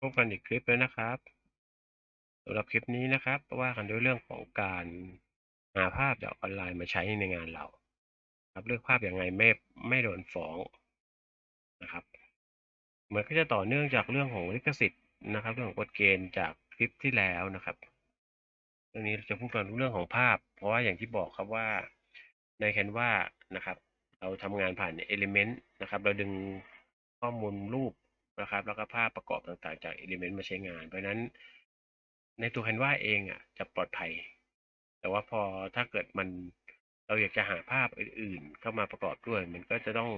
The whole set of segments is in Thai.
พบกันอีกคลิปแล้วนะครับสำหรับคลิปนี้นะครับว่ากันด้วยเรื่องของการหาภาพจากออนไลน์มาใช้ในงานเรา ครับเลือกภาพอยังไงไม่ไม่โดนฟ้องนะครับเหมือนก็จะต่อเนื่องจากเรื่องของลิขสิทธิ์นะครับ เรื่องของกฎเกณฑ์จากคลิปที่แล้วนะครับเรื่องนี้เราจะพูดกันเรื่องของภาพ เพราะว่าอย่างที่บอกครับว่าใน Canva นะครับ เราทำงานผ่าน Element นะครับ เราดึงข้อมูลรูป นะครับ แล้วก็ภาพประกอบต่างๆจาก Element มาใช้งาน เพราะนั้นในตัว Canva เองอะจะปลอดภัย แต่ว่าพอถ้าเกิดมันเราอยากจะหาภาพอื่นๆ เข้ามาประกอบด้วย มันก็จะต้อง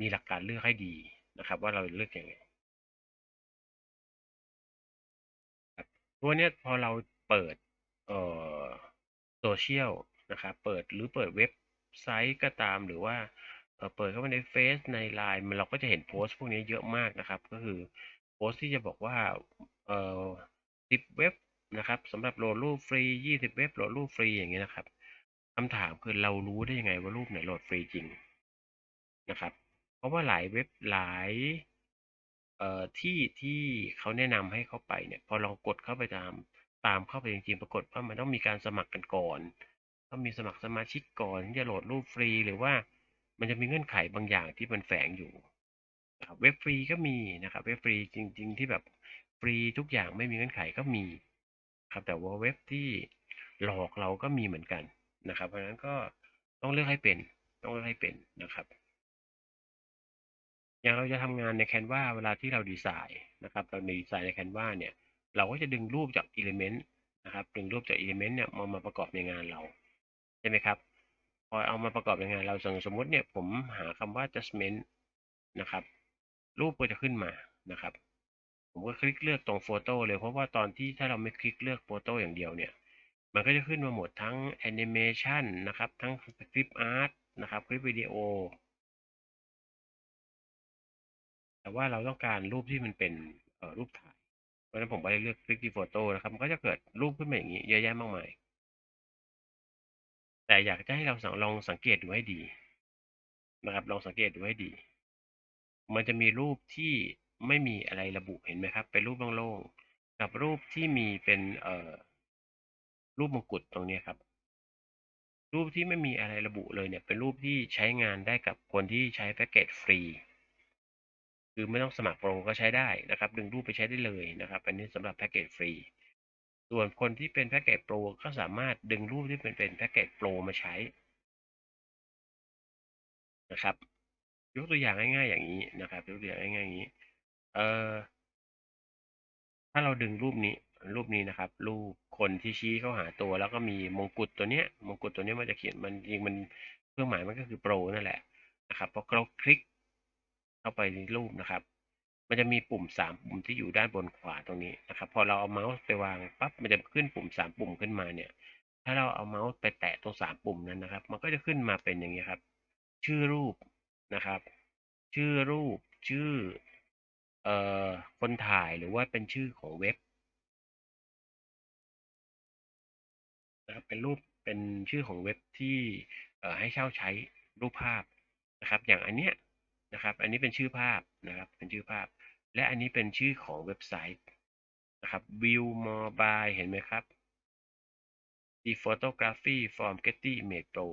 มีหลักการเลือกให้ดีนะครับ ว่าเราเลือกอยังไงตัวเนี้ยพอเราเปิดเอ่อโซเชียลนะครับ เปิดหรือเปิดเว็บไซต์ก็ตามหรือว่า เออเปิดเข้าไปในเฟซในไลน์มันเราก็จะเห็นโพสต์พวกนี้เยอะมากนะครับ ก็คือโพสต์ที่จะบอกว่าเอ่อสิบเว็บนะครับสำหรับโหลดรูปฟรียี่สิบเว็บโหลดรูปฟรีอย่างเงี้ยนะครับคำถามคือเรารู้ได้ยังไงว่ารูปไหนโหลดฟรีจริงนะครับ เพราะว่าหลายเว็บหลายเอ่อที่ที่เขาแนะนำให้เข้าไปเนี่ยพอลองกดเข้าไปตามตามเข้าไปจริงๆปรากฏว่ามันต้องมีการสมัครกันก่อน ต้องมีสมัครสมาชิกก่อนที่จะโหลดรูปฟรีหรือว่า มันจะมีเงื่อนไขบางอย่างที่มันแฝงอยู่นะครับเว็บฟรีก็มีนะครับเว็บฟรีจริง ๆ ที่แบบฟรีทุกอย่างไม่มีเงื่อนไขก็มีครับแต่ว่าเว็บที่หลอกเราก็มีเหมือนกันนะครับ เพราะฉะนั้นก็ต้องเลือกให้เป็นต้องเลือกให้เป็นนะครับ อย่างเราจะทำงานใน Canva เวลาที่เราดีไซน์นะครับเราดีไซน์ใน Canva เนี่ยเราก็จะดึงรูปจาก Element นะครับดึงรูปจาก Element เนี่ยมามาประกอบในงานเราใช่ไหมครับ เอามาประกอบในงานเราสมมติเนี่ยผมหาคำว่า adjustment นะครับ รูปก็จะขึ้นมานะครับ ผมก็คลิกเลือกตรงโฟโต้เลยเพราะว่าตอนที่ถ้าเราไม่คลิกเลือกโฟโต้อย่างเดียวเนี่ยมันก็จะขึ้นมาหมดทั้งแอนิเมชันนะครับ ทั้งคลิปอาร์ตนะครับคลิปวิดีโอ แต่ว่าเราต้องการรูปที่มันเป็นรูปถ่าย เพราะฉะนั้นผมก็เลยเลือกคลิกที่โฟโต้นะครับ มันก็จะเกิดรูปขึ้นมาอย่างนี้เยอะแยะมากมาย แต่อยากจะให้เราลองสังเกตดูให้ดีนะครับ ลองสังเกตดูให้ดี มันจะมีรูปที่ไม่มีอะไรระบุเห็นไหมครับ เป็นรูปโล่งๆกับรูปที่มีเป็นเอ่อรูปมงกุฎตรงนี้ครับ รูปที่ไม่มีอะไรระบุเลยเนี่ย เป็นรูปที่ใช้งานได้กับคนที่ใช้แพ็กเกจฟรี คือไม่ต้องสมัครโปรก็ใช้ได้นะครับ ดึงรูปไปใช้ได้เลยนะครับ อันนี้สำหรับแพ็กเกจฟรี ส่วนคนที่เป็นแพ็กเกจโปรก็สามารถดึงรูปที่เป็นเป็นแพ็กเกจโปรมาใช้นะครับ ยกตัวอย่างง่าย ๆ อย่างนี้นะครับยกตัวอย่างง่ายๆอย่างนี้ เอ่อถ้าเราดึงรูปนี้รูปนี้นะครับ รูปคนที่ชี้เข้าหาตัว แล้วก็มีมงกุฎตัวเนี้ยมงกุฎตัวนี้มันจะเขียนมันจริงมันเครื่องหมายมันก็คือโปรนั่นแหละนะครับพอเราคลิกเข้าไปในรูปนะครับ มันจะมีปุ่มสามปุ่มที่อยู่ด้านบนขวาตรงนี้นะครับ พอเราเอาเมาส์ไปวางปั๊บมันจะขึ้นปุ่มสามปุ่มขึ้นมาเนี่ย ถ้าเราเอาเมาส์ไปแตะตรงสามปุ่มนั้นนะครับ มันก็จะขึ้นมาเป็นอย่างนี้ครับ ชื่อรูปนะครับ ชื่อรูป ชื่อเอ่อคนถ่ายหรือว่าเป็นชื่อของเว็บนะครับเป็นรูปเป็นชื่อของเว็บที่เอ่อให้เช่าใช้รูปภาพนะครับ อย่างอันเนี้ยนะครับ อันนี้เป็นชื่อภาพนะครับ เป็นชื่อภาพ และอันนี้เป็นชื่อของเว็บไซต์นะครับ View Mobile เห็นไหมครับ The Photography from Getty Image Pro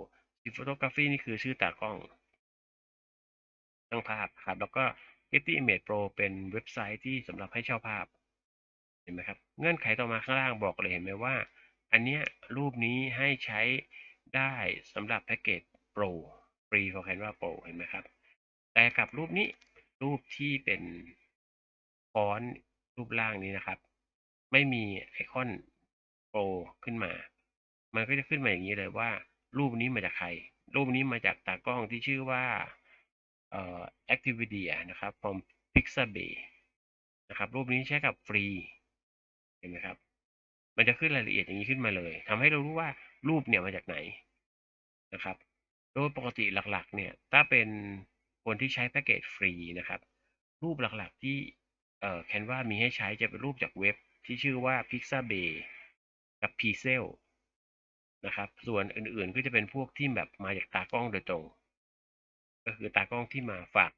The Photography นี่คือชื่อตากล้องช่างภาพครับ แล้วก็ Getty Image Pro เป็นเว็บไซต์ที่สำหรับให้เช่าภาพ เห็นไหมครับ เงื่อนไขต่อมาข้างล่างบอกเลยเห็นไหมว่า อันเนี้ยรูปนี้ให้ใช้ได้สำหรับแพ็กเกจ Pro Free for Canva Pro เห็นไหมครับ แต่กับรูปนี้รูปที่เป็น ฟอนต์รูปล่างนี้นะครับ ไม่มีไอคอนโปรขึ้นมา มันก็จะขึ้นมาอย่างนี้เลยว่า รูปนี้มาจากใคร รูปนี้มาจากตากล้องที่ชื่อว่าเอ่อ Actividia นะครับ from Pixabay นะครับ รูปนี้ใช้กับฟรี เห็นไหมครับ มันจะขึ้นรายละเอียดอย่างนี้ขึ้นมาเลยทำให้เรารู้ว่ารูปเนี่ยมาจากไหนนะครับ โดยปกติหลักๆ เนี่ย ถ้าเป็นคนที่ใช้แพ็กเกจฟรีนะครับ รูปหลักๆที่ เอ่อ Canva มีให้ใช้จะเป็นรูปจากเว็บที่ชื่อว่า Pixabay กับ Pixel นะครับ ส่วนอื่นๆก็จะเป็นพวกที่แบบมาจากตากล้องโดยตรง ก็คือตากล้องที่มาฝาก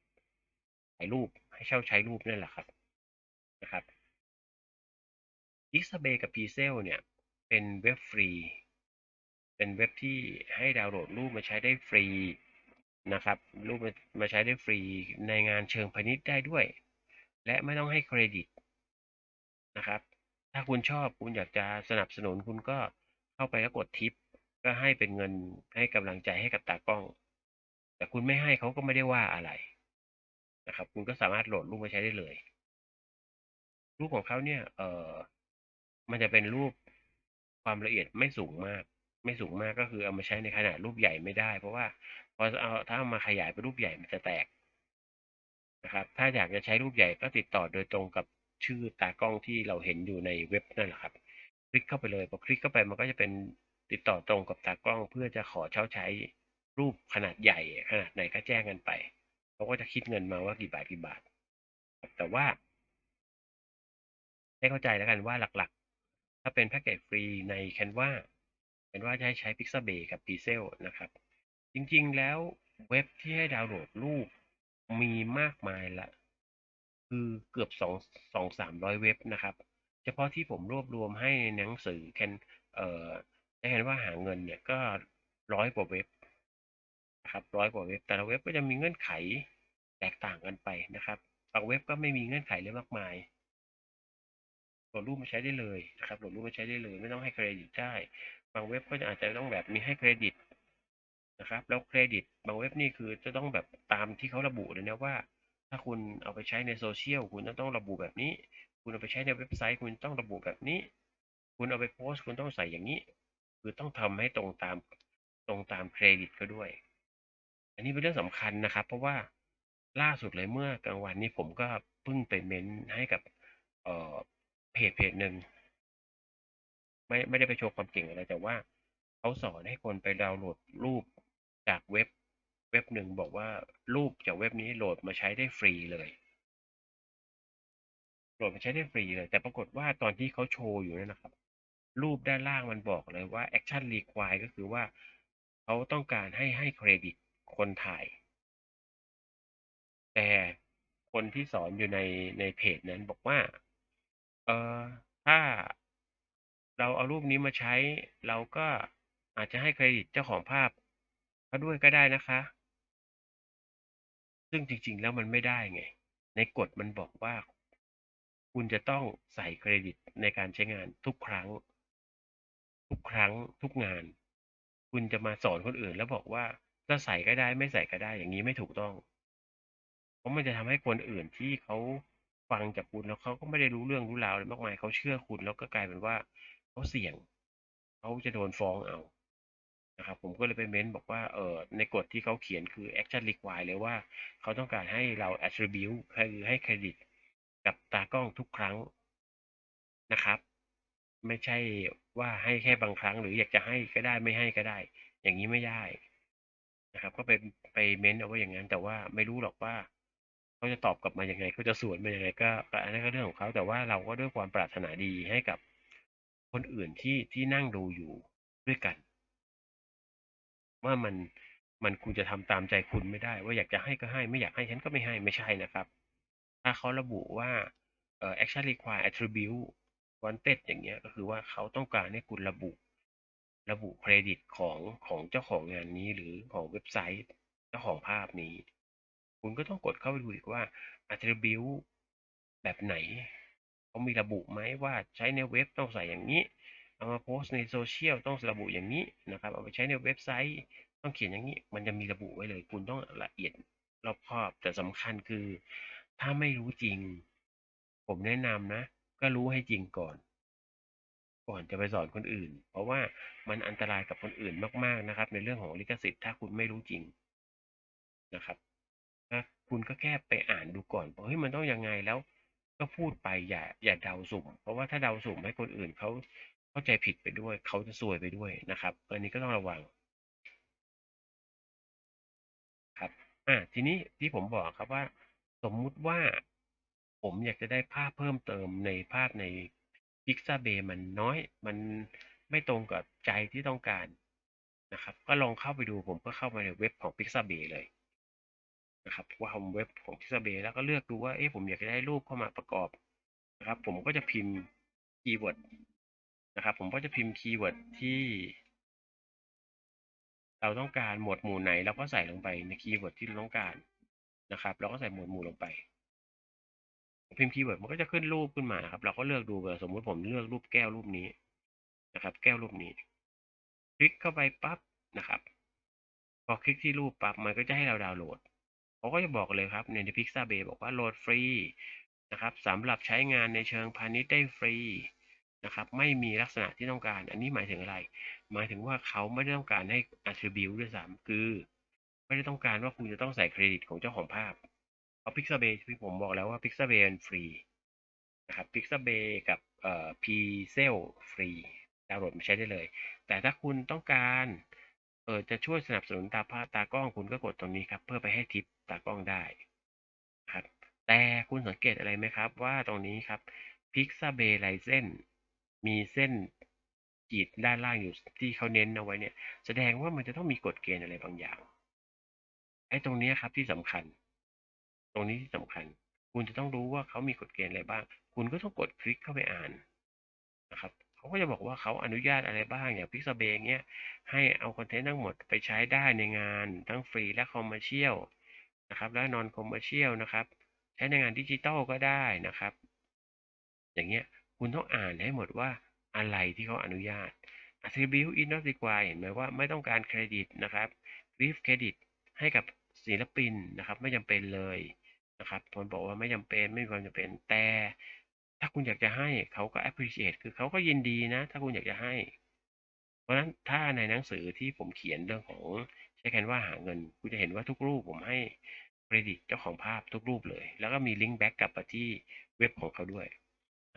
ถ่ายรูปให้เช่าใช้รูปนั่นแหละครับนะครับ Pixabay กับ Pixel เนี่ยเป็นเว็บฟรี เป็นเว็บที่ให้ดาวน์โหลดรูปมาใช้ได้ฟรีนะครับ รูปมามาใช้ได้ฟรีในงานเชิงพาณิชย์ได้ด้วย และไม่ต้องให้เครดิตนะครับ ถ้าคุณชอบคุณอยากจะสนับสนุนคุณก็เข้าไปแล้วกดทิป ก็ให้เป็นเงินให้กำลังใจให้กับตากล้อง แต่คุณไม่ให้เขาก็ไม่ได้ว่าอะไรนะครับ คุณก็สามารถโหลดรูปมาใช้ได้เลย รูปของเขาเนี่ย เออมันจะเป็นรูปความละเอียดไม่สูงมาก ไม่สูงมากก็คือเอามาใช้ในขนาดรูปใหญ่ไม่ได้ เพราะว่าพอเอาถ้าเอามาขยายเป็นรูปใหญ่มันจะแตก นะครับ ถ้าอยากจะใช้รูปใหญ่ก็ติดต่อโดยตรงกับชื่อตากล้องที่เราเห็นอยู่ในเว็บนั่นแหละครับ คลิกเข้าไปเลยพอคลิกเข้าไปมันก็จะเป็นติดต่อตรงกับตากล้อง เพื่อจะขอเช่าใช้รูปขนาดใหญ่ขนาดไหนก็แจ้งกันไปเขาก็จะคิดเงินมาว่ากี่บาทกี่บาท แต่ว่า ให้เข้าใจแล้วกันว่าหลักๆ ถ้าเป็นแพ็กเกจฟรีใน Canva Canva จะให้ใช้ Pixabay กับ Pixel นะครับ จริงๆแล้วเว็บที่ให้ดาวน์โหลดรูป มีมากมายละ คือเกือบสองสองสามร้อยเว็บนะครับ เฉพาะที่ผมรวบรวมให้ในหนังสือแคนเอ่อใช้คำว่าหาเงินเนี่ยก็ร้อยกว่าเว็บนะครับร้อยกว่าเว็บ แต่ละเว็บก็จะมีเงื่อนไขแตกต่างกันไปนะครับบางเว็บก็ไม่มีเงื่อนไขเลยมากมายโหลดรูปมาใช้ได้เลยนะครับโหลดรูปมาใช้ได้เลย ไม่ต้องให้เครดิตได้ บางเว็บก็อาจจะต้องแบบมีให้เครดิต นะครับ แล้วเครดิตบางเว็บนี่คือจะต้องแบบตามที่เขาระบุเลยนะว่า ถ้าคุณเอาไปใช้ในโซเชียลคุณจะต้องระบุแบบนี้ คุณเอาไปใช้ในเว็บไซต์ คุณต้องระบุแบบนี้ คุณเอาไปโพสต์คุณต้องใส่อย่างนี้ คือต้องทำให้ตรงตามตรงตามเครดิตเขาด้วย อันนี้เป็นเรื่องสำคัญนะครับ เพราะว่าล่าสุดเลยเมื่อกลางวันนี้ผมก็เพิ่งไปเม้นให้กับเอ่อเพจเพจหนึ่งไม่ไม่ได้ไปโชว์ความเก่งอะไรแต่ว่าเขาสอนให้คนไปดาวน์โหลดรูป จากเว็บเว็บหนึ่งบอกว่ารูปจากเว็บนี้โหลดมาใช้ได้ฟรีเลย โหลดมาใช้ได้ฟรีเลย แต่ปรากฏว่าตอนที่เขาโชว์อยู่นั่นนะครับ รูปด้านล่างมันบอกเลยว่า action require ก็คือว่าเขาต้องการให้ให้เครดิตคนถ่าย แต่คนที่สอนอยู่ในในเพจนั้นบอกว่า เออถ้าเราเอารูปนี้มาใช้ เราก็อาจจะให้เครดิตเจ้าของภาพ เขาด้วยก็ได้นะคะ ซึ่งจริงๆ แล้วมันไม่ได้ไง ในกฎมันบอกว่า คุณจะต้องใส่เครดิตในการใช้งานทุกครั้ง ทุกครั้งทุกงาน คุณจะมาสอนคนอื่นแล้วบอกว่าจะใส่ก็ได้ไม่ใส่ก็ได้อย่างนี้ไม่ถูกต้อง เพราะมันจะทำให้คนอื่นที่เขาฟังจากคุณแล้วเขาก็ไม่ได้รู้เรื่องรู้ราวอะไรมากมายเขาเชื่อคุณแล้วก็กลายเป็นว่าเขาเสี่ยงเขาจะโดนฟ้องเอา นะครับผมก็เลยไปเม้นบอกว่าเออในกฎที่เขาเขียนคือ action require เลยว่า เขาต้องการให้เรา attribute คือให้เครดิต กับตากล้องทุกครั้งนะครับ ไม่ใช่ว่าให้แค่บางครั้ง หรืออยากจะให้ก็ได้ไม่ให้ก็ได้ อย่างนี้ไม่ได้นะครับ ก็ไปไปเม้นเอาไว้อย่างนั้น แต่ว่าไม่รู้หรอกว่าเขาจะตอบกลับมายังไงเขาจะสวนมายังไงก็อันนั้นก็เรื่องของเขาแต่ว่าเราก็ด้วยความปรารถนาดีให้กับคนอื่นที่ที่นั่งดูอยู่ด้วยกัน ว่ามัน มันคุณจะทำตามใจคุณไม่ได้ ว่าอยากจะให้ก็ให้ ไม่อยากให้ฉันก็ไม่ให้ไม่ใช่นะครับ ถ้าเขาระบุว่าเอ่อ action require attribute wanted อย่างเงี้ยก็คือว่าเขาต้องการให้คุณระบุ ระบุเครดิตของของเจ้าของงานนี้หรือของเว็บไซต์เจ้าของภาพนี้ คุณก็ต้องกดเข้าไปดูอีกว่า attribute แบบไหนเขามีระบุไหมว่าใช้ในเว็บต้องใส่อย่างนี้ เอามาโพสในโซเชียลต้องระบุอย่างนี้นะครับเอาไปใช้ในเว็บไซต์ต้องเขียนอย่างนี้ มันจะมีระบุไว้เลย คุณต้องละเอียดรอบคอบแต่สำคัญคือ ถ้าไม่รู้จริง ผมแนะนำนะ ก็รู้ให้จริงก่อน ก่อนจะไปสอนคนอื่น เพราะว่ามันอันตรายกับคนอื่นมากๆนะครับ ในเรื่องของลิขสิทธิ์ถ้าคุณไม่รู้จริงนะครับนะคุณก็แค่ไปอ่านดูก่อนว่าเฮ้ยมันต้องยังไงแล้ว ก็พูดไปอย่าอย่าเดาสุ่ม เพราะว่าถ้าเดาสุ่มให้คนอื่นเขา เข้าใจผิดไปด้วย เขาจะซวยไปด้วยนะครับ อันนี้ก็ต้องระวังครับอ่าทีนี้ที่ผมบอกครับว่า สมมุติว่าผมอยากจะได้ภาพเพิ่มเติมในภาพใน Pixabay มันน้อย มันไม่ตรงกับใจที่ต้องการนะครับ ก็ลองเข้าไปดูผมก็เข้ามาในเว็บของ Pixabay เลยนะครับว่าผมเว็บของ Pixabay แล้วก็เลือกดูว่าเอ๊ะผมอยากจะได้รูปเข้ามาประกอบนะครับ ผมก็จะพิมพ์คีย์เวิร์ด นะครับ ผมก็จะพิมพ์คีย์เวิร์ดที่เราต้องการหมวดหมู่ไหนเราก็ใส่ลงไปในคีย์เวิร์ดที่เราต้องการนะครับ เราก็ใส่หมวดหมู่ลงไป พิมพ์คีย์เวิร์ดมันก็จะขึ้นรูปขึ้นมานะครับ เราก็เลือกดูสมมุติผมเลือกรูปแก้วรูปนี้นะครับ แก้วรูปนี้ คลิกเข้าไปปั๊บนะครับ พอคลิกที่รูปปั๊บมันก็จะให้เราดาวน์โหลดเขาก็จะบอกเลยครับใน Pixabay บอกว่าโหลดฟรีนะครับสำหรับใช้งานในเชิงพาณิชย์ได้ฟรี นะครับไม่มีลักษณะที่ต้องการ อันนี้หมายถึงอะไร หมายถึงว่าเขาไม่ได้ต้องการให้ attribute ด้วยซ้ำคือ ไม่ได้ต้องการว่าคุณจะต้องใส่เครดิตของเจ้าของภาพเพราะ Pixabay ที่ผมบอกแล้วว่า Pixabay มันฟรีนะครับ Pixabay กับเอ่อ Pixel ฟรีดาวน์โหลดมาใช้ได้เลย แต่ถ้าคุณต้องการเออจะช่วยสนับสนุนตาภาพตากล้องคุณก็กดตรงนี้ครับ เพื่อไปให้ทิปตากล้องได้ครับแต่คุณสังเกตอะไรไหมครับว่าตรงนี้ครับ Pixabay License มีเส้นขีดด้านล่างอยู่ที่เขาเน้นเอาไว้เนี่ย แสดงว่ามันจะต้องมีกฎเกณฑ์อะไรบางอย่างไอ้ตรงนี้ครับที่สำคัญ ตรงนี้ที่สำคัญ คุณจะต้องรู้ว่าเขามีกฎเกณฑ์อะไรบ้าง คุณก็ต้องกดคลิกเข้าไปอ่านนะครับเขาก็จะบอกว่าเขาอนุญาตอะไรบ้างอย่างพิกซเบงเนี้ยให้เอาคอนเทนต์ทั้งหมดไปใช้ได้ในงานทั้งฟรีและคอมเมอร์เชียลนะครับและนอนคอมเมอร์เชียลนะครับ ใช้ในงานดิจิตอลก็ได้นะครับ อย่างเงี้ย คุณต้องอ่านให้หมดว่าอะไรที่เขาอนุญาต attribute is not required เห็นไหมว่าไม่ต้องการเครดิตนะครับ give เครดิตให้กับศิลปินนะครับ ไม่จำเป็นเลยนะครับผมบอกว่าไม่จำเป็นไม่มีความจำเป็นแต่ ถ้าคุณอยากจะให้เขาก็ appreciate คือเขาก็ยินดีนะ ถ้าคุณอยากจะให้ เพราะฉะนั้นถ้าในหนังสือที่ผมเขียนเรื่องของใช้แคนว่าหาเงิน คุณจะเห็นว่าทุกรูปผมให้เครดิตเจ้าของภาพทุกรูปเลย แล้วก็มีลิงก์แบ็กกลับไปที่เว็บของเขาด้วย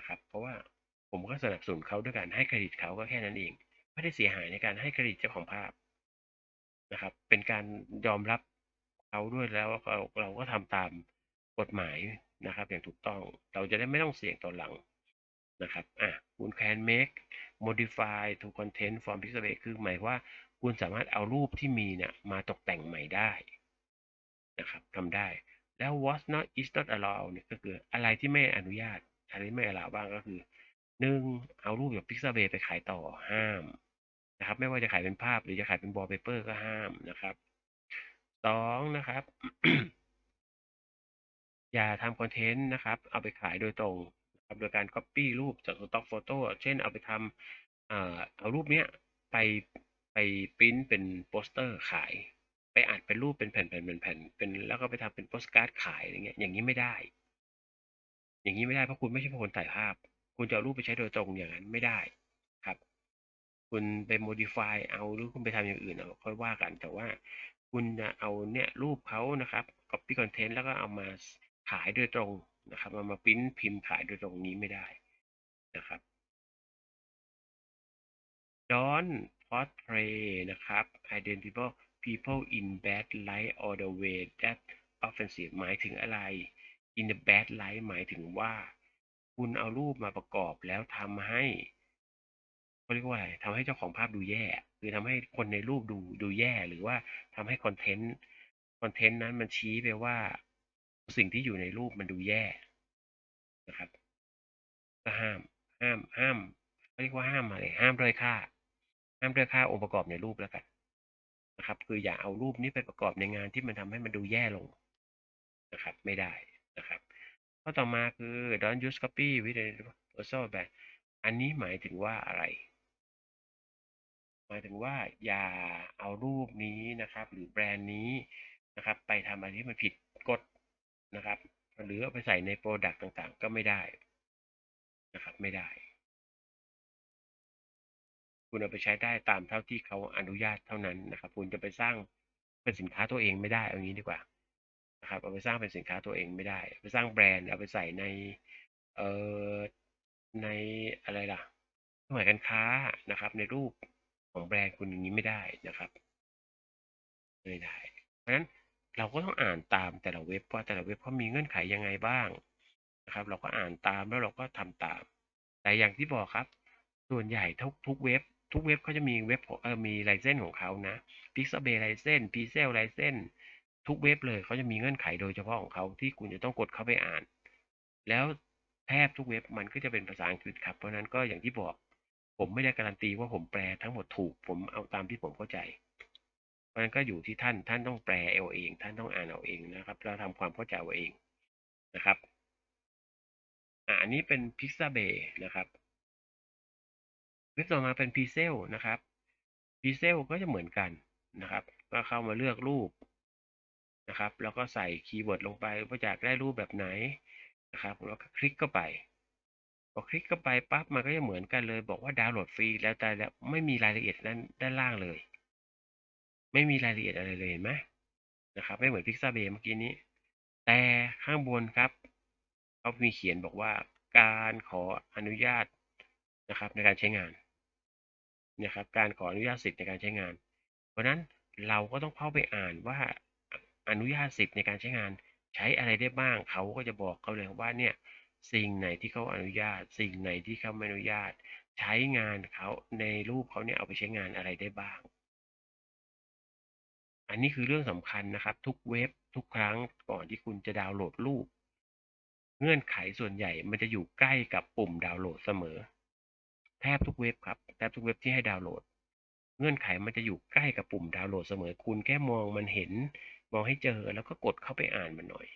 นะครับ เพราะว่าผมก็สนับสนุนเขาด้วยการให้เครดิตเขาก็แค่นั้นเอง ไม่ได้เสียหายในการให้เครดิตเจ้าของภาพนะครับ เป็นการยอมรับเขาด้วยแล้วเราเราก็ทำตามกฎหมายนะครับ อย่างถูกต้องเราจะได้ไม่ต้องเสี่ยงตอนหลังนะครับอะคุณ can make modify to content from Pixabay คือหมายว่าคุณสามารถเอารูปที่มีเนี่ยมาตกแต่งใหม่ได้นะครับทำได้แล้ว what not is not allowed เนี่ยก็คืออะไรที่ไม่อนุญาต อะไรที่ไม่ allow บ้างก็คือหนึ่งเอารูปจาก Pixabay ไปขายต่อห้ามนะครับ ไม่ว่าจะขายเป็นภาพหรือจะขายเป็น wallpaper ก็ห้ามนะครับสองนะครับ อย่าทำคอนเทนต์นะครับ เอาไปขายโดยตรงนะครับโดยการ Copy รูปจากสต็อกโฟโต้เช่นเอาไปทำเอารูปเนี้ยไปไปปริ้นเป็นโปสเตอร์ขาย ไปอัดเป็นรูปเป็นแผ่นๆแผ่นๆเป็นแล้วก็ไปทำเป็นโปสการ์ดขายอะไรเงี้ยอย่างนี้ไม่ได้ อย่างนี้ไม่ได้เพราะคุณไม่ใช่คนถ่ายภาพ คุณจะเอารูปไปใช้โดยตรงอย่างนั้นไม่ได้ครับ คุณไป modify เอาหรือคุณไปทำอย่างอื่นเอาค่อยว่ากัน แต่ว่าคุณจะเอาเนี่ยรูปเขานะครับ copy content แล้วก็เอามาขายโดยตรงนะครับเอามาปริ้นพิมพ์ขายโดยตรงนี้ไม่ได้นะครับ don't portray นะครับ identify people in bad light or the way that offensive หมายถึงอะไร in the bad light หมายถึงว่า คุณเอารูปมาประกอบแล้วทำให้เขาเรียกว่าอะไรทำให้เจ้าของภาพดูแย่ คือทำให้คนในรูปดูดูแย่ หรือว่าทำให้คอนเทนต์คอนเทนต์นั้นมันชี้ไปว่า สิ่งที่อยู่ในรูปมันดูแย่นะครับก็ห้าม ห้าม ห้ามเขาเรียกว่าห้ามอะไรห้ามด้อยค่า ห้ามด้อยค่าองค์ประกอบในรูปแล้วกันนะครับ คืออย่าเอารูปนี้ไปประกอบในงานที่มันทำให้มันดูแย่ลงนะครับ ไม่ได้ นะครับ ข้อต่อมาคือ don't use copy with a proposal แบบอันนี้หมายถึงว่าอะไร หมายถึงว่าอย่าเอารูปนี้นะครับ หรือแบรนด์นี้นะครับ ไปทำอะไรที่มันผิดกฎนะครับ หรือเอาไปใส่ในโปรดักต์ต่างๆ ก็ไม่ได้นะครับไม่ได้ คุณเอาไปใช้ได้ตามเท่าที่เขาอนุญาตเท่านั้นนะครับ คุณจะไปสร้างเป็นสินค้าตัวเองไม่ได้เอางี้ดีกว่า นะครับเอาไปสร้างเป็นสินค้าตัวเองไม่ได้ไปสร้างแบรนด์เอาไปใส่ในเอ่อในอะไรล่ะเครื่องหมายการค้านะครับ ในรูปของแบรนด์คุณอย่างนี้ไม่ได้นะครับไม่ได้ เพราะฉะนั้นเราก็ต้องอ่านตามแต่ละเว็บว่าแต่ละเว็บเขามีเงื่อนไขยังไงบ้างนะครับ เราก็อ่านตามแล้วเราก็ทำตาม แต่อย่างที่บอกครับ ส่วนใหญ่ทุกทุกเว็บ ทุกเว็บเขาจะมีเว็บเออมีไลเซนของเขานะ Pixabay ไลเซน Pixel ไลเซน ทุกเว็บเลยเขาจะมีเงื่อนไขโดยเฉพาะของเขาที่คุณจะต้องกดเข้าไปอ่าน แล้วแทบทุกเว็บมันก็จะเป็นภาษาอังกฤษครับ เพราะนั้นก็อย่างที่บอก ผมไม่ได้การันตีว่าผมแปลทั้งหมดถูก ผมเอาตามที่ผมเข้าใจ เพราะนั้นก็อยู่ที่ท่านท่านต้องแปลเอาเอง ท่านต้องอ่านเอาเองนะครับแล้วทำความเข้าใจเอาเองนะครับอ่าอันนี้เป็น Pixabay นะครับเว็บต่อมาเป็น Pixel นะครับ Pixel ก็จะเหมือนกันนะครับ ก็เข้ามาเลือกรูป นะครับ แล้วก็ใส่คีย์เวิร์ดลงไปว่าอยากได้รูปแบบไหนนะครับแล้วก็คลิกเข้าไปพอคลิกเข้าไปปั๊บมันก็จะเหมือนกันเลย บอกว่าดาวน์โหลดฟรีแล้วแต่แล้วไม่มีรายละเอียดด้านด้านล่างเลย ไม่มีรายละเอียดอะไรเลยเห็นไหมนะครับ ไม่เหมือน Pixabay เมื่อกี้นี้ แต่ข้างบนครับเขามีเขียนบอกว่าการขออนุญาตนะครับในการใช้งานนะครับ การขออนุญาตสิทธิ์ในการใช้งาน เพราะนั้นเราก็ต้องเข้าไปอ่านว่า อนุญาตสิทธิ์ในการใช้งาน ใช้อะไรได้บ้างเขาก็จะบอกเขาเลยว่าเนี่ยสิ่งไหนที่เขาอนุญาต สิ่งไหนที่เขาไม่อนุญาต ใช้งานเขาในรูปเขาเนี่ยเอาไปใช้งานอะไรได้บ้าง อันนี้คือเรื่องสำคัญนะครับ ทุกเว็บทุกครั้งก่อนที่คุณจะดาวน์โหลดรูป เงื่อนไขส่วนใหญ่มันจะอยู่ใกล้กับปุ่มดาวน์โหลดเสมอ แทบทุกเว็บครับแทบทุกเว็บที่ให้ดาวน์โหลด เงื่อนไขมันจะอยู่ใกล้กับปุ่มดาวน์โหลดเสมอ คุณแค่มองมันเห็น มองให้เจอแล้วก็กดเข้าไปอ่านมันหน่อย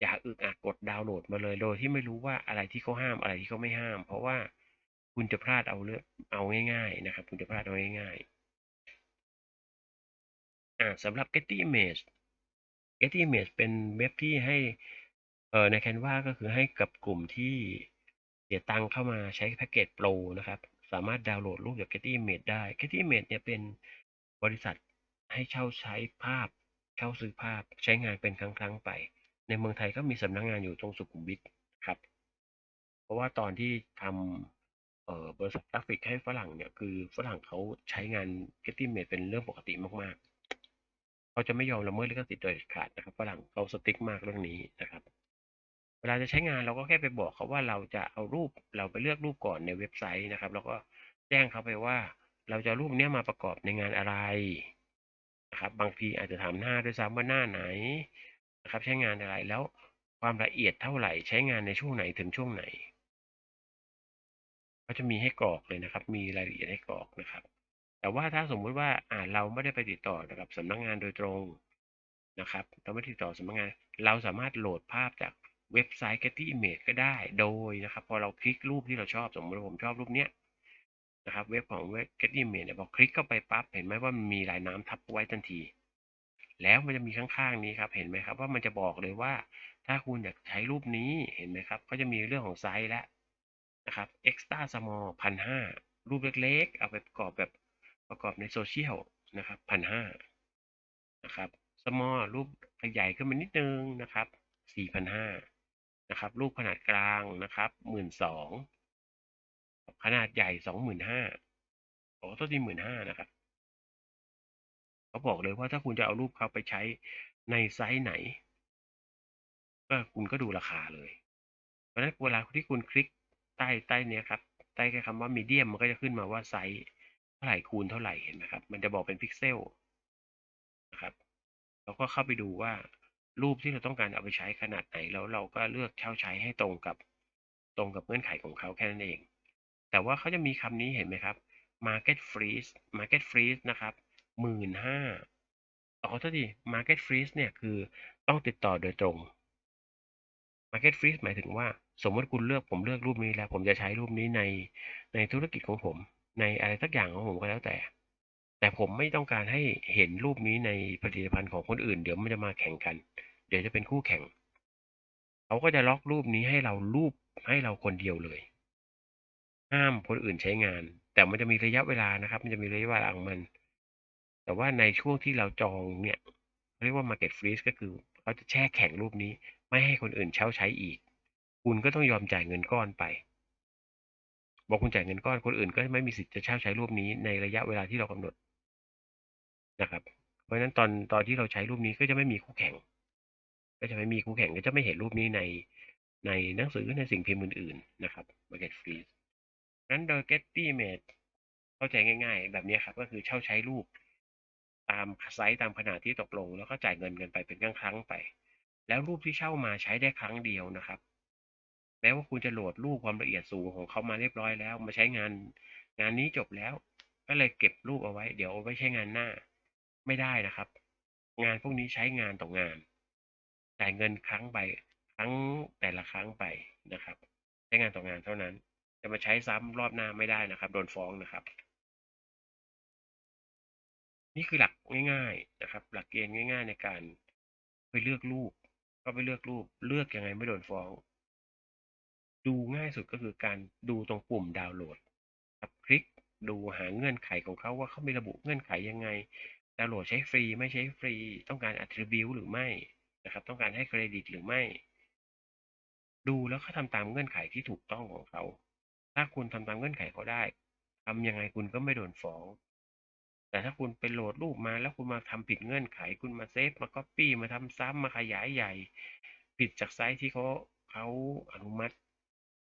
อย่าอึกอักกดดาวน์โหลดมาเลยโดยที่ไม่รู้ว่าอะไรที่เขาห้ามอะไรที่เขาไม่ห้าม เพราะว่าคุณจะพลาดเอาเรื่องเอาง่ายๆนะครับ คุณจะพลาดเอาง่ายๆอ่าสำหรับ Getty Image Getty Image เป็นเว็บที่ให้เอ่อใน Canva ก็คือให้กับกลุ่มที่เสียตังค์เข้ามาใช้แพ็กเกจโปรนะครับ สามารถดาวน์โหลดรูปจาก Getty Image ได้ Getty Image เนี่ยเป็นบริษัทให้เช่าใช้ภาพ เช่าซื้อภาพใช้งานเป็นครั้งๆไป ในเมืองไทยก็มีสำนักงงานอยู่ตรงสุขุมวิทครับ เพราะว่าตอนที่ทำเอ่อบริษัทกราฟิกให้ฝรั่งเนี่ยคือฝรั่งเขาใช้งาน Getty Image เป็นเรื่องปกติมากๆเขาจะไม่ยอมละเมิดลิขสิทธิ์โดยขาดนะครับฝรั่งเขาสติ๊กมากเรื่องนี้นะครับเวลาจะใช้งานเราก็แค่ไปบอกเขาว่าเราจะเอารูปเราไปเลือกรูปก่อนในเว็บไซต์นะครับ แล้วก็แจ้งเขาไปว่าเราจะรูปนี้มาประกอบในงานอะไร นะครับบางทีอาจจะถามหน้าด้วยซ้ำว่าหน้าไหนนะครับใช้งานอะไรแล้วความละเอียดเท่าไหร่ใช้งานในช่วงไหนถึงช่วงไหนเขาจะมีให้กรอกเลยนะครับ มีรายละเอียดให้กรอกนะครับ แต่ว่าถ้าสมมุติว่าอ่าเราไม่ได้ไปติดต่อกับสำนักงานโดยตรงนะครับเราไม่ติดต่อสำนักงาน เราสามารถโหลดภาพจากเว็บไซต์ Getty Image ก็ได้ โดยนะครับ พอเราคลิกรูปที่เราชอบ สมมติว่าผมชอบรูปเนี้ย นะครับเว็บของเว็บ Getty Image เนี่ยพอคลิกเข้าไปปั๊บเห็นไหมว่ามันมีลายน้ำทับไว้ทันที แล้วมันจะมีข้างๆนี้ครับ เห็นไหมครับว่ามันจะบอกเลยว่า ถ้าคุณอยากใช้รูปนี้เห็นไหมครับ ก็จะมีเรื่องของไซส์แล้วนะครับ extra small พันห้ารูปเล็กๆ เอาไปประกอบแบบประกอบในโซเชียลนะครับพันห้านะครับ small รูปใหญ่ขึ้นมานิดนึงนะครับสี่พันห้านะครับ รูปขนาดกลางนะครับหมื่นสอง ขนาดใหญ่สองหมื่นห้าโอ้ตัวที่หมื่นห้านะครับเขาบอกเลยว่าถ้าคุณจะเอารูปเขาไปใช้ในไซส์ไหน ก็คุณก็ดูราคาเลย เพราะฉะนั้นเวลาที่คุณคลิกใต้ใต้เนี้ยครับใต้คำว่ามีเดียมมันก็จะขึ้นมาว่าไซส์เท่าไหร่คูณเท่าไหร่เห็นไหมครับ มันจะบอกเป็นพิกเซลนะครับเราก็เข้าไปดูว่ารูปที่เราต้องการเอาไปใช้ขนาดไหนแล้วเราก็เลือกเช่าใช้ให้ตรงกับตรงกับเงื่อนไขของเขาแค่นั้นเอง แต่ว่าเขาจะมีคำนี้เห็นไหมครับ market freeze market freeze นะครับหมื่นห้าอ๋อโทษที market freeze เนี่ยคือต้องติดต่อโดยตรง market freeze หมายถึงว่า สมมติคุณเลือกผมเลือกรูปนี้แล้ว ผมจะใช้รูปนี้ในในธุรกิจของผม ในอะไรสักอย่างของผมก็แล้วแต่ แต่ผมไม่ต้องการให้เห็นรูปนี้ในผลิตภัณฑ์ของคนอื่น เดี๋ยวมันจะมาแข่งกัน เดี๋ยวจะเป็นคู่แข่ง เขาก็จะล็อกรูปนี้ให้เรารูปให้เราคนเดียวเลย ห้ามคนอื่นใช้งาน แต่มันจะมีระยะเวลานะครับ มันจะมีระยะเวลาของมัน แต่ว่าในช่วงที่เราจองเนี่ยเรียกว่า market freeze ก็คือเขาจะแช่แข็งรูปนี้ ไม่ให้คนอื่นเช่าใช้อีก คุณก็ต้องยอมจ่ายเงินก้อนไป บอกคุณจ่ายเงินก้อนคนอื่นก็ไม่มีสิทธิ์จะเช่าใช้รูปนี้ในระยะเวลาที่เรากำหนดนะครับ เพราะฉะนั้นตอนตอนที่เราใช้รูปนี้ก็จะไม่มีคู่แข่ง ก็จะไม่มีคู่แข่งก็จะไม่เห็นรูปนี้ในในหนังสือในสิ่งพิมพ์อื่นๆนะครับ market freeze นั้นโดย Getty Image เข้าใจง่าย ๆ แบบนี้ครับ ก็คือเช่าใช้รูป ตามไซส์ตามขนาดที่ตกลง แล้วก็จ่ายเงินกันไปเป็นครั้งๆไป แล้วรูปที่เช่ามาใช้ได้ครั้งเดียวนะครับ แม้ว่าคุณจะโหลดรูปความละเอียดสูงของเขามาเรียบร้อยแล้ว มาใช้งานงานนี้จบแล้ว ก็เลยเก็บรูปเอาไว้ เดี๋ยวเอาไว้ใช้งานหน้า ไม่ได้นะครับ งานพวกนี้ใช้งานต่องาน จ่ายเงินครั้งไปครั้งแต่ละครั้งไปนะครับ ใช้งานต่องานเท่านั้น จะมาใช้ซ้ำรอบหน้าไม่ได้นะครับ โดนฟ้องนะครับ นี่คือหลักง่ายๆนะครับ หลักเกณฑ์ง่าย ๆ ในการไปเลือกรูป ก็ไปเลือกรูป เลือกยังไงไม่โดนฟ้อง ดูง่ายสุดก็คือการดูตรงปุ่มดาวน์โหลดครับคลิกดูหาเงื่อนไขของเขาว่าเขามีระบุเงื่อนไขยังไงดาวน์โหลดใช้ฟรีไม่ใช้ฟรี ต้องการ attribute หรือไม่นะครับ ต้องการให้เครดิตหรือไม่ ดูแล้วเขาทำตามเงื่อนไขที่ถูกต้องของเขา ถ้าคุณทำตามเงื่อนไขเขาได้ ทำยังไงคุณก็ไม่โดนฟ้อง แต่ถ้าคุณไปโหลดรูปมาแล้วคุณมาทำผิดเงื่อนไข คุณมาเซฟมาก๊อปปี้มาทำซ้ำมาขยายใหญ่ ผิดจากไซต์ที่เขาเขาอนุมัติ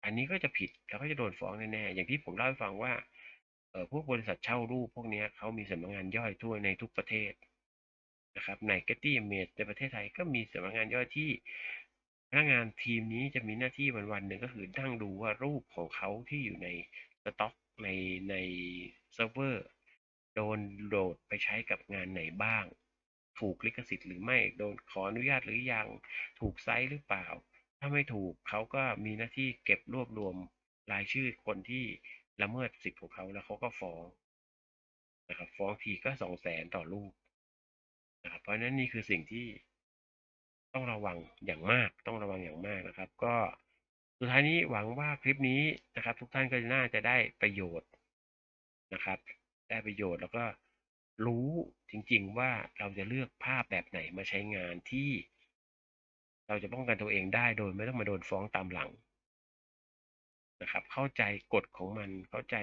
อันนี้ก็จะผิดแล้วก็จะโดนฟ้องแน่ๆ อย่างที่ผมเล่าให้ฟังว่าเออพวกบริษัทเช่ารูปพวกนี้เขามีสำนักงานย่อยทั่วในทุกประเทศนะครับใน Getty Image ในประเทศไทยก็มีสำนักงานย่อยที่ นักงานทีมนี้จะมีหน้าที่วันวันๆหนึ่งก็คือนั่งดูว่ารูปของเขาที่อยู่ในสต็อกในในเซิร์ฟเวอร์โดนโหลดไปใช้กับงานไหนบ้าง ถูกลิขสิทธิ์หรือไม่โดนขออนุญาตหรือยังถูกไซต์หรือเปล่า ถ้าไม่ถูกเขาก็มีหน้าที่เก็บรวบรวมรายชื่อคนที่ละเมิดสิทธิ์ของเขาแล้วเขาก็ฟ้องนะครับฟ้องทีก็สองแสนต่อรูปนะครับเพราะฉะนั้นนี่คือสิ่งที่ ต้องระวังอย่างมากต้องระวังอย่างมากนะครับ ก็สุดท้ายนี้หวังว่าคลิปนี้นะครับ ทุกท่านก็น่าจะได้ประโยชน์นะครับ ได้ประโยชน์แล้วก็รู้จริง ๆ ว่าเราจะเลือกภาพแบบไหนมาใช้งานที่ เราจะป้องกันตัวเองได้โดยไม่ต้องมาโดนฟ้องตามหลังนะครับ เข้าใจกฎของมันเข้าใจ